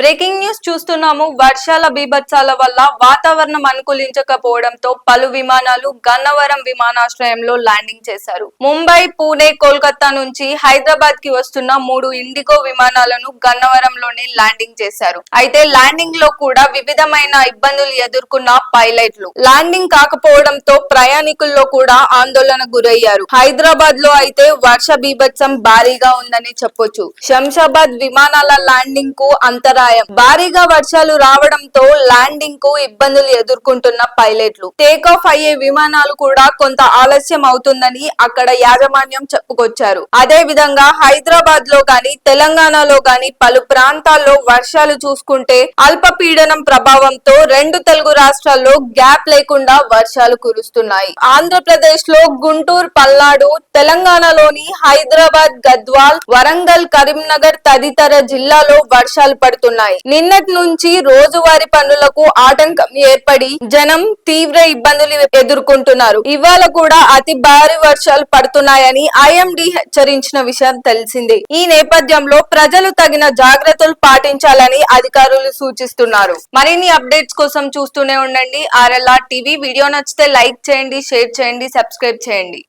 Breaking news చూస్తున్నాము. వర్షాల బీభత్సాల వల్ల వాతావరణం అనుకూలించకపోవడంతో పలు విమానాలు గన్నవరం విమానాశ్రయంలో ల్యాండింగ్ చేశారు. ముంబై పూణే కోల్కతా నుంచి హైదరాబాద్కి వస్తున్న మూడు ఇండిగో విమానాలను గన్నవరంలోనే ల్యాండింగ్ చేశారు. అయితే ల్యాండింగ్లో కూడా వివిధమైన ఇబ్బందులు ఎదుర్కొన్న పైలట్లు. ల్యాండింగ్ కాకపోవడంతో ప్రయాణికుల్లో కూడా ఆందోళన గురయ్యారు. హైదరాబాద్లో అయితే వర్ష బీభత్సం భారీగా ఉందని చెప్పొచ్చు. శంషాబాద్ విమానాల ల్యాండింగ్కు అంతరాయం భారీగా వర్షాలు రావడంతో ల్యాండింగ్కు ఇబ్బందులు ఎదుర్కొంటున్న పైలట్లు. టేక్ ఆఫ్ అయ్యే విమానాలు కూడా కొంత ఆలస్యం అవుతుందని అక్కడ యాజమాన్యం చెప్పుకొచ్చారు. అదే విధంగా హైదరాబాద్లో గాని తెలంగాణలో గాని పలు ప్రాంతాల్లో వర్షాలు చూసుకుంటే అల్పపీడనం ప్రభావంతో రెండు తెలుగు రాష్ట్రాల్లో గ్యాప్ లేకుండా వర్షాలు కురుస్తున్నాయి. ఆంధ్రప్రదేశ్లో గుంటూరు పల్నాడు తెలంగాణలోని హైదరాబాద్ గద్వాల్ వరంగల్ కరీంనగర్ తదితర జిల్లాలో వర్షాలు పడుతున్నాయి. నిన్నటి నుంచి రోజువారీ పనులకు ఆటంకం ఏర్పడి జనం తీవ్ర ఇబ్బందులు ఎదుర్కొంటున్నారు. ఇవాళ కూడా అతి భారీ వర్షాలు పడుతున్నాయని ఐఎండి హెచ్చరించిన విషయం తెలిసిందే. ఈ నేపథ్యంలో ప్రజలు తగిన జాగ్రత్తలు పాటించాలని అధికారులు సూచిస్తున్నారు. మరిన్ని అప్డేట్స్ కోసం చూస్తూనే ఉండండి. RLR TV. వీడియో నచ్చితే లైక్ చేయండి షేర్ చేయండి సబ్స్క్రైబ్ చేయండి.